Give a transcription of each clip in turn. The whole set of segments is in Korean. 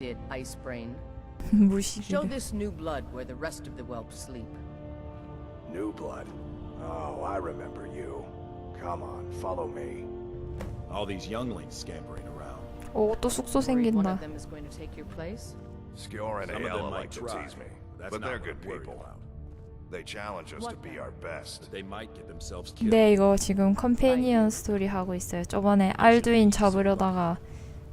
did, Ice Brain. Show 무시기를. this new blood where the rest of the whelps sleep. New blood. Oh, I remember you. Come on, follow me. All these younglings scampering around. 오, 또 숙소 Worried one 생긴다. of them is going to take your place? Skewer and Some of them Ayala might like to try. tease me, That's but not they're what good I'm worried people. about. They challenge us to What be then? our best. They might get themselves killed. 네, 이거 지금 컴패니언 스토리 하고 있어요. 저번에 알두인 잡으려다가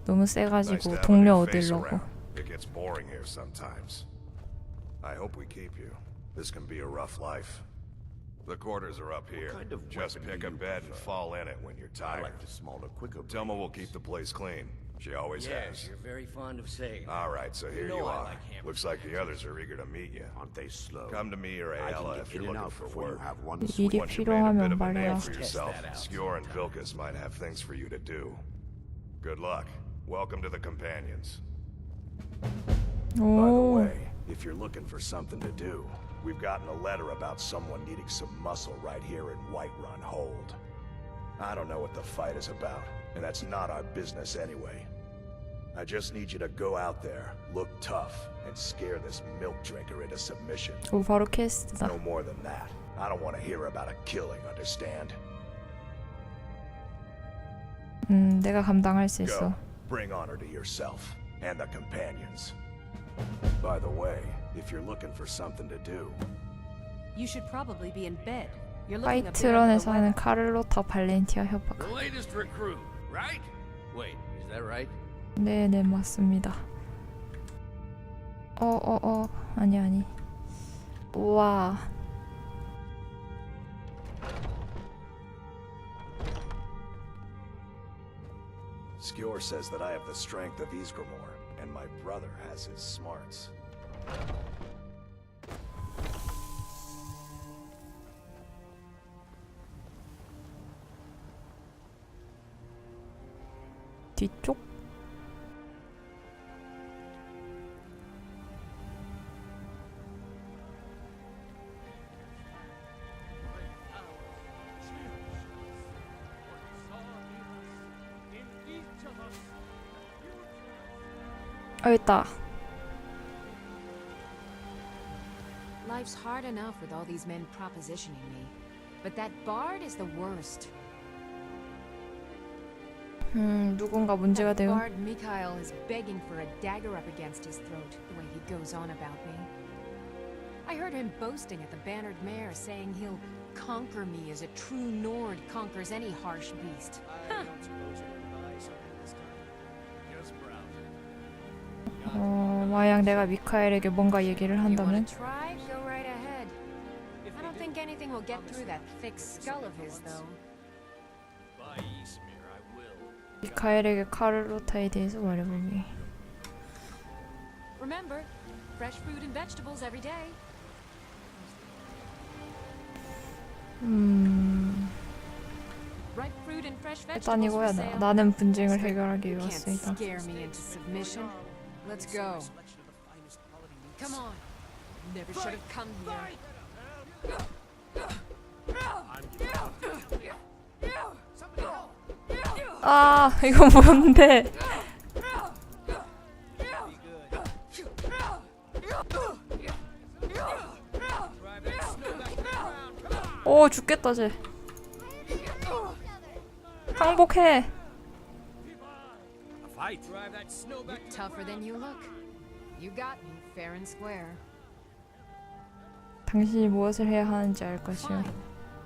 너무 Nice to 세가지고 have a 동료 new face 얻으려고. around. It gets boring here sometimes. I hope we keep you. This can be a rough life. The quarters are up here. kind of Just weapon pick do a you bed and prefer? fall in it when you're I tired. like the smaller, quicker. Thelma will keep the place clean. She always Yes, has. you're very fond of saying. All right, so here know you I are. like hammer Looks like the others are eager to meet you. Aren't they slow? Come to me or I can Ayala get if in you're and looking out for before you work. have one 일이 swing. Once you've made a bit 필요하면 of a name 말해라. for yourself, that out Skewer and Vilkas might have things for you to do. Good luck. Welcome to the Companions. By the 오, way, if you're looking for something to do, we've gotten a letter about someone needing some muscle right here in Whiterun Hold. I don't know what the fight is about, and that's not our business anyway. I just need you to go out there, look tough, and scare this milk drinker into submission. 오 바로 캐스트다. No more than that. I don't want to hear about a killing, understand? 음, 내가 감당할 수 있어. Go. Bring honor to yourself and the companions. By the way, if you're looking for something to do, You should probably be in bed. You're looking a bit under the 파이트런에서 하는 weather. 카를로타 발렌티아 협박. The latest recruit, right? Wait, is that right? 네, 네, 맞습니다. 어, 어, 어, 아니, 아니. 우와. Skjor says that I have the strength of Ysgramor, and my brother has his smarts. 뒤 쪽? 어, 있다. Life's hard enough with all these men propositioning me. But that bard is the worst. 음, 누군가 문제가 That 돼요. bard Mikhail is begging for a dagger up against his throat, the way he goes on about me. I heard him boasting at the Bannered Mare, saying he'll conquer me as a true Nord conquers any harsh beast. Huh. 어, 만약 내가 미카엘에게 뭔가 얘기를 한다면? to try? Go right ahead. I don't think anything will get through that thick skull of his, though. By Eastmere, I will. 미카엘에게 카를로타에 대해서 말해보기. Remember, fresh fruit and vegetables every day. 음, Ripe fruit and fresh 일단 vegetables for 이거야. sale. 나, 나는 분쟁을 해결하기 위해 can't 왔습니다. scare me into submission. Let's go. Come on. Never should have come here. 아, 이거 뭔데? 오, 죽겠다, 쟤. 항복해. A fight. Drive that snow back You're tougher than you look. You got me fair and square. 당신이 무엇을 해야 하는지 알 것이오. Fine.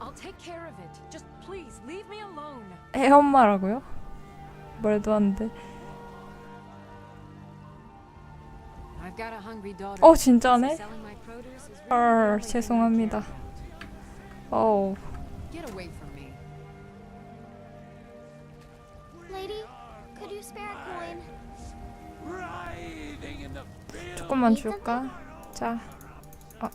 I'll take care of it. Just please leave me alone. 애 엄마라고요? 말도 안 돼. I've got a hungry daughter. 어, 진짜네? Selling my produce is really 헐, 죄송합니다. 어우. Get away from me. Lady, could you spare a 조금만 줄까? 자,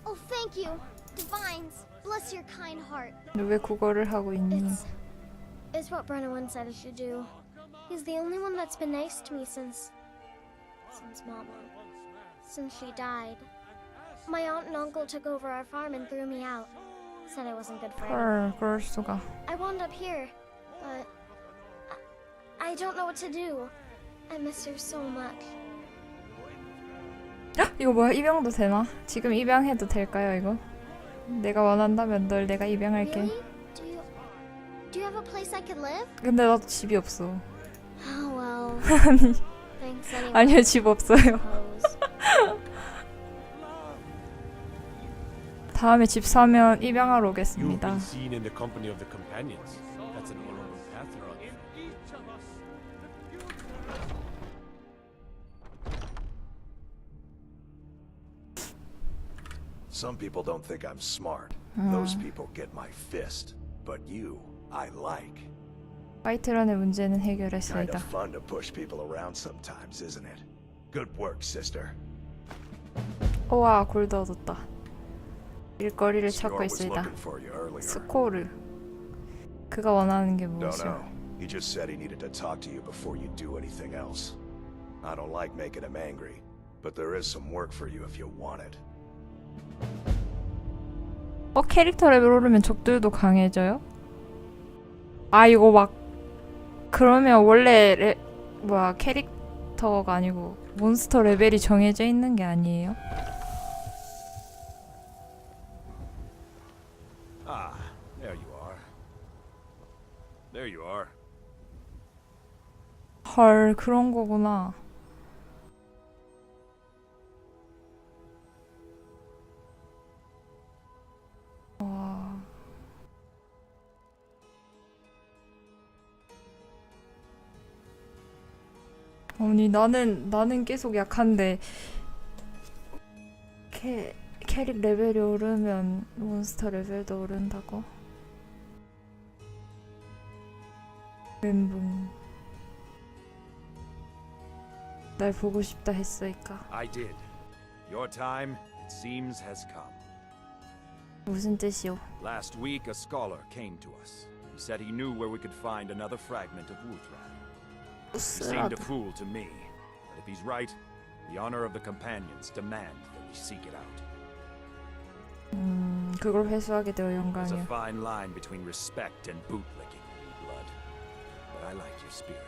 Oh, thank you. Divines, bless your kind heart. 너 왜 국어를 하고 있니? It's it's what Brennan said I should do. He's the only one that's been nice to me since since Mama. Since she died. My aunt and uncle took over our farm and threw me out. Said I wasn't good for 헐, anything. 그럴 수가. I wound up here, but I, I don't know what to do. I miss her so much. 이거 뭐야 입양도 되나? 지금 입양해도 될까요 이거? 내가 원한다면 널 내가 입양할게 Really? Do you do you have a place I could live? 근데 나도 집이 없어 Oh well. 아니 Thanks anyway. 아니요 집 없어요. 다음에 집 사면 입양하러 You've 오겠습니다 been seen in the company of the companions. Some people don't think I'm smart. Those people get my fist. But you, I like. 화이트런의 문제는 Kind 해결했습니다 of fun to push people around sometimes, isn't it? Good work, sister. 우와 골드 얻었다 일거리를 Score 찾고 was 있습니다 looking for you earlier. 스코르 그가 원하는 게 Don't 무엇이오? know. He just said he needed to talk to you before you do anything else. I don't like making him angry, but there is some work for you if you want it. 어 캐릭터 레벨 오르면 적들도 강해져요? 아 이거 막 그러면 원래 레, 뭐야 캐릭터가 아니고 몬스터 레벨이 정해져 있는 게 아니에요? Ah, there you are. There you are. 헐 그런 거구나. 와. 아니 나는 나는 계속 약한데 캐 캐릭 레벨이 오르면 몬스터 레벨도 오른다고? 멘붕. 날 보고 싶다 했으니까 I did. Your time, it seems, has come. 무슨 뜻이오? Last week, a scholar came to us. He said he knew where we could find another fragment of Wuthran. He seemed 쓰라다 a fool to me, but if he's right, the honor of the companions demand that we seek it out. 음, 그걸 회수하게 되어 There's a 영광이야 fine line between respect and bootlicking, blood. But I like your spirit.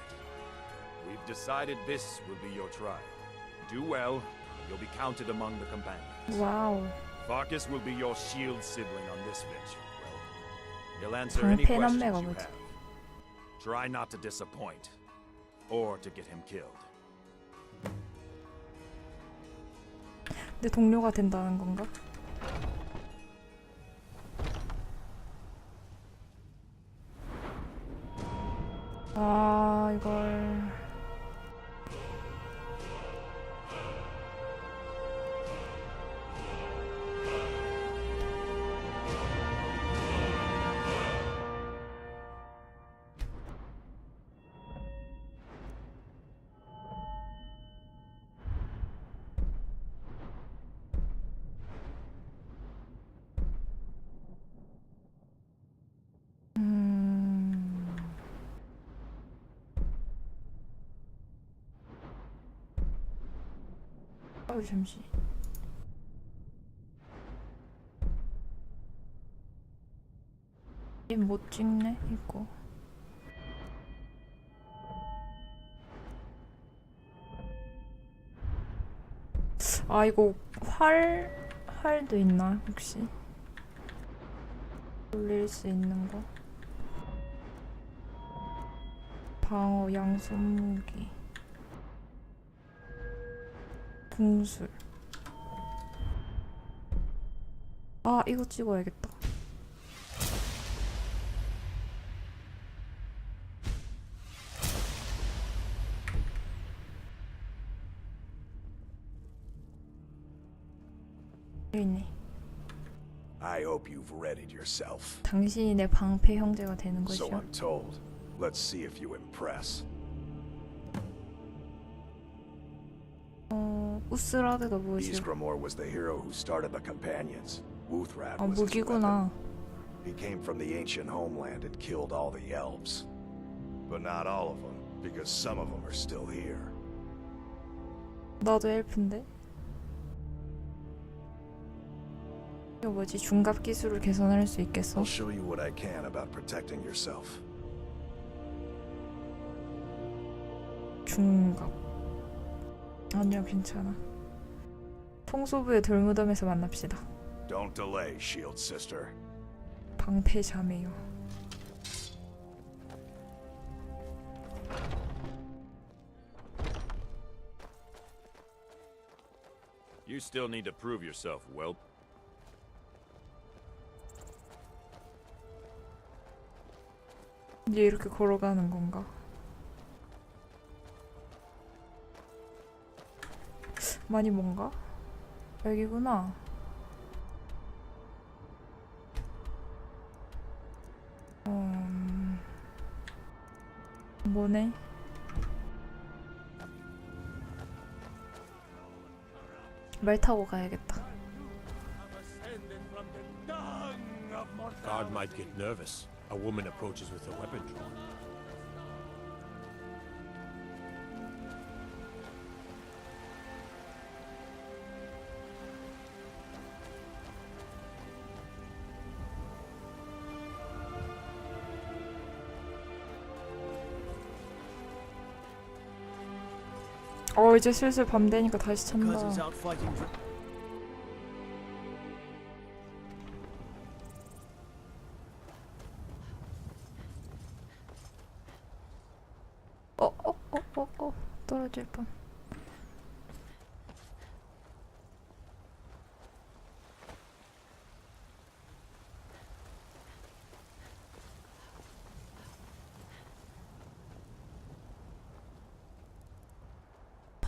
We've decided this will be your trial. Do well, and you'll be counted among the companions. 와우 Farkas will be your shield sibling on this venture. Well, he'll answer any 방패 questions 남매가 you 뭐지? have. Try not to disappoint, or to get him killed. 내 동료가 된다는 건가? 아 이걸 어 잠시. 얘못 찍네 이거. 아 이거 활 활도 있나 혹시? 돌릴 수 있는 거? 방어 양손무기 궁술 아 이거 찍어야겠다 있네 I hope you've readied yourself. 당신이 내 방패 형제가 되는 So 것이야 I'm told. Let's see if you impress. 어 우스라드가 무엇이오 Isgramor was the hero who started the companions. Wuthrat 아 was his weapon. 무기구나 He came from the ancient homeland and killed all the elves. But not all of them, because some of them are still here. 나도 엘프인데 이거 뭐지 중갑 기술을 개선할 수 있겠어? I'll show you what I can about protecting yourself. 중갑 아니야 괜찮아 통수부의 돌무덤에서 만납시다. Don't delay, Shield Sister. 방패 자매요. You still need to prove yourself, whelp. 이제 이렇게 걸어가는 건가? 많이 뭔가? 여기구나. 음... 뭐네? 말 타고 가야겠다. Guard might get nervous. A woman approaches with a weapon drawn. 어 이제 슬슬 밤 되니까 다시 찬다.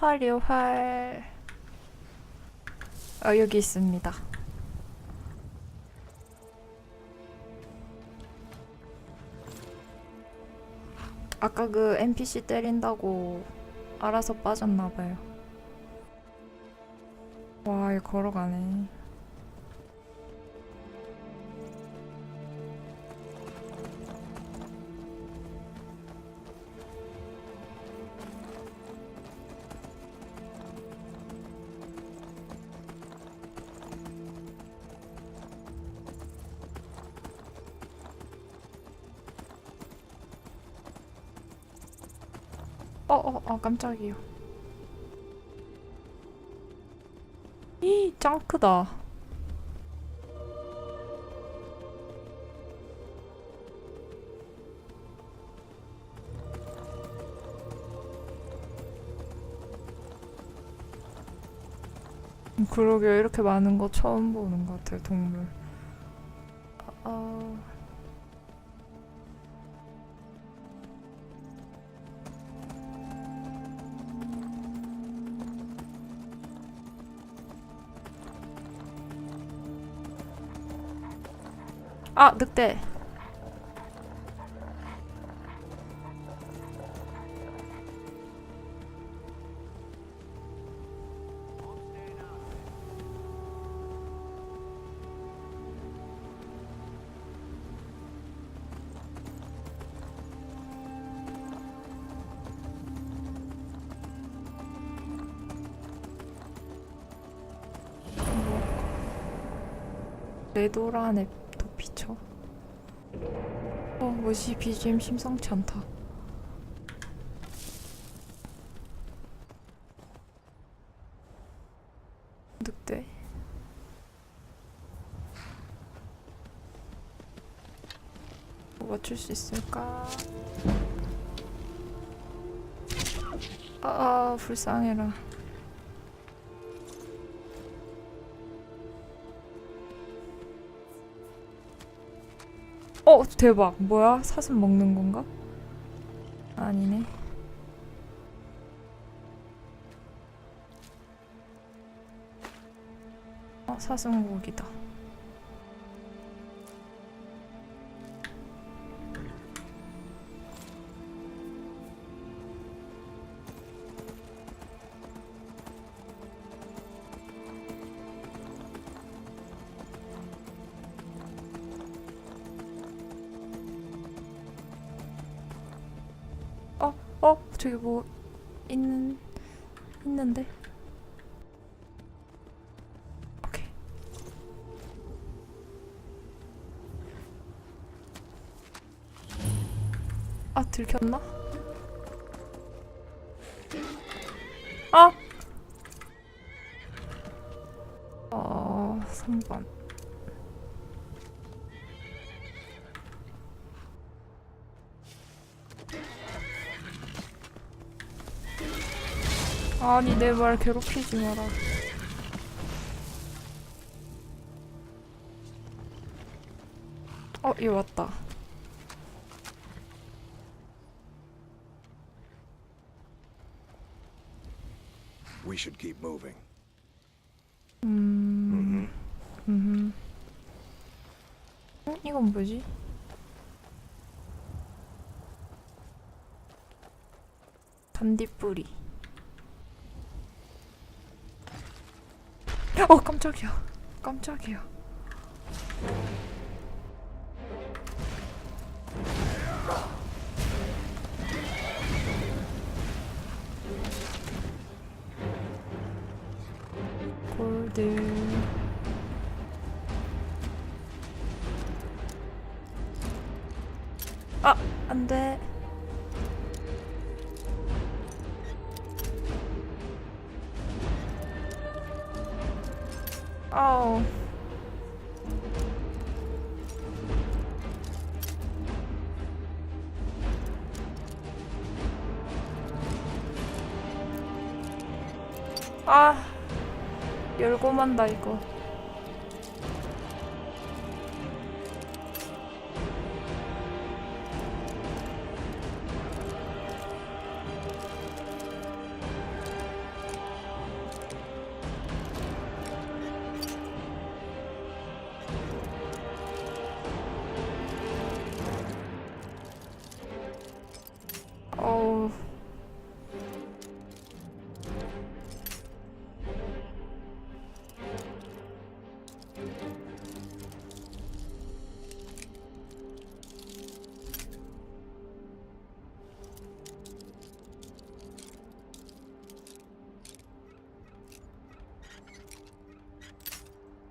활이요 활. 어 여기 있습니다. 아까 그 NPC 때린다고 알아서 빠졌나봐요. 와, 이거 걸어가네. 어, 깜짝이야. 이, 짱 크다. 음, 그러게요. 이렇게 많은 거 처음 보는 것 같아요, 동물. 아, 늑대. 어, 뭐지? BGM 심상치 않다. 늑대. 뭐 맞출 수 있을까? 아, 아 불쌍해라. 어 대박. 뭐야? 사슴 먹는 건가? 아니네. 어 사슴 고기다 저기 뭐 있는 있는데 아 들켰나? 아 3번. 아니 내 말 괴롭히지 마라. 어, 얘 왔다. We should keep moving. 음, 음. 어, 이건 뭐지? 단디뿌리. 어, 깜짝이야. 깜짝이야. 아, 열고 만다 이거.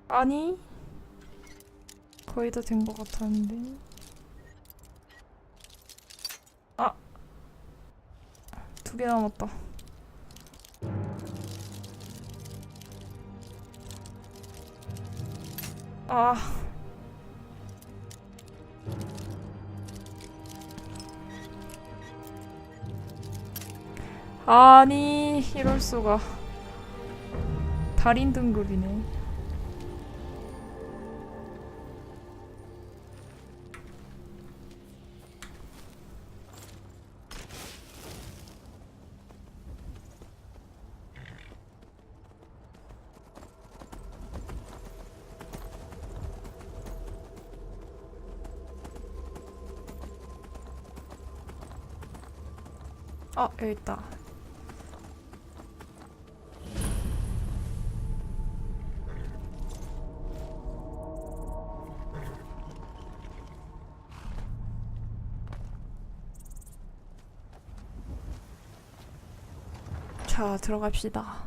아니 거의 다 된 것 같았는데. 아 두 개 남았다. 아. 아니 이럴 수가. 달인 등급이네 아 여기 있다. 자 들어갑시다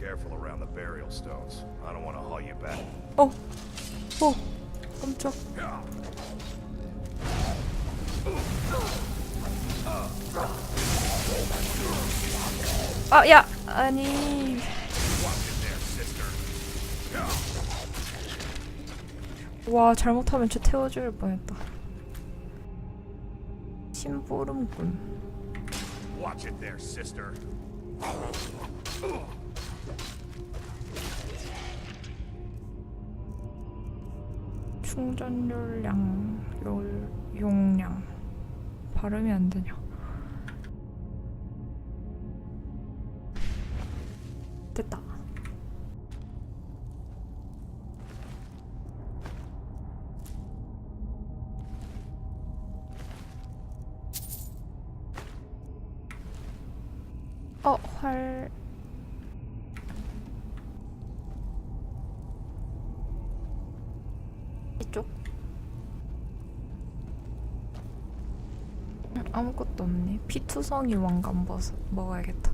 careful around the burial stones. I don't want to haul you back. 어! 어! 깜짝 아, 야! 아니... 와, 잘못하면 쟤 태워줄 뻔했다. 심부름꾼. Watch it there, sister. 충전율량 요, 용량. 발음이 안 되냐? 됐다. 어, 활 이쪽 음, 아무것도 없네. 피투성이 왕관 버섯 먹어야겠다.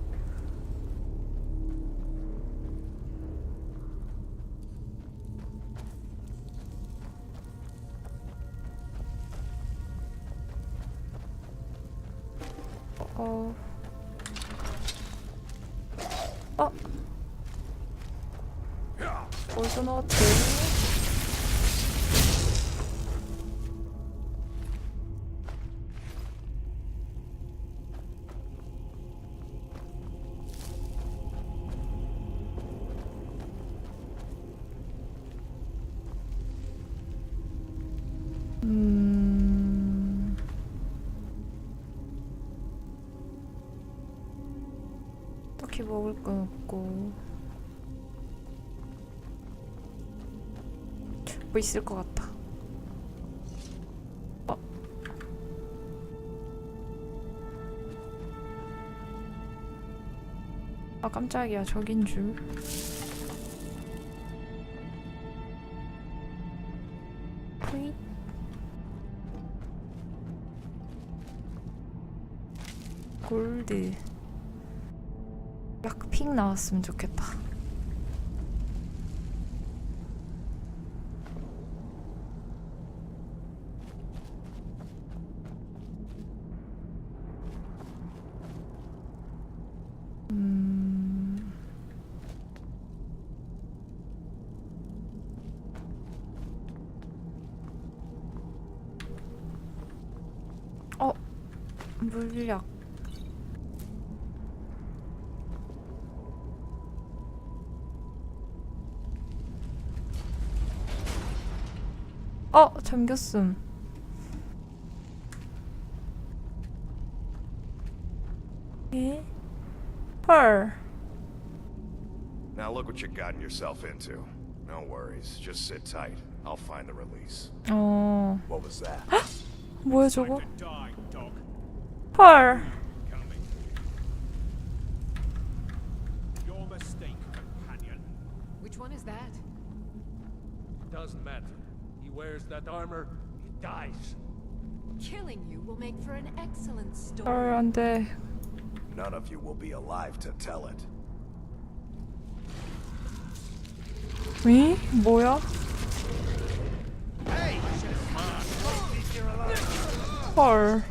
어. 어. 어디서 넣 먹을 건 없고 뭐 있을 것 같다. 어. 아 깜짝이야 저긴 줄. 골드 락픽 나왔으면 좋겠다 어 잠겼음 에? 헐 Now look what you've gotten yourself into. No worries. Just sit tight. I'll find the release. 어 What was that? 뭐야 저거 Die, dog. 헐 Coming. Your mistake, companion. Which one is that? Doesn't matter. Wears that armor, he dies. Killing you will make for an excellent story. 헐 안돼 None of you will be alive to tell it. 위? 뭐야? 헐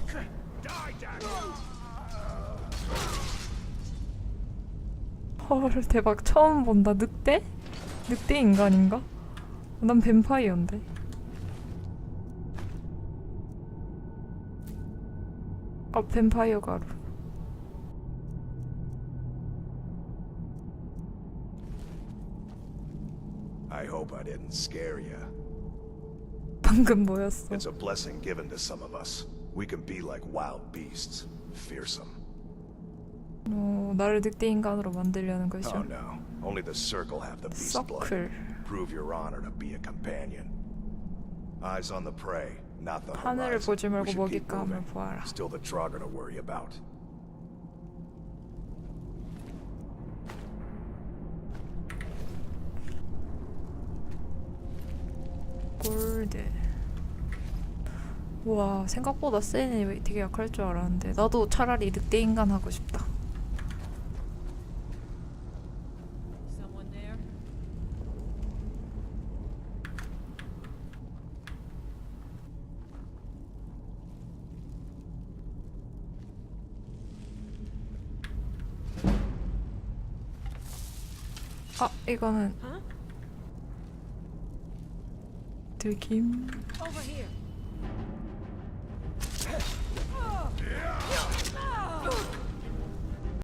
헐 대박 처음 본다 늑대? 늑대 인간인가? 난 뱀파이어인데 아 뱀파이어 가루 I hope I didn't scare you. 방금 뭐였어? It's a blessing given to some of us. We can be like wild beasts, fearsome. 어, 나를 늑대 인간으로 만들려는 Oh 것이요 no, only the Circle have the beast blood. 서클 Prove your honor to be a companion. Eyes on the prey, Not the 하늘을 horizon. 보지 We 말고 should keep 먹잇감을 moving. 보아라 Still the Trogger to worry about. 골드 우와 생각보다 세네 되게 약할 줄 알았는데 나도 차라리 늑대 인간 하고 싶다 Someone there? 아 이거는? 들킴 Over here.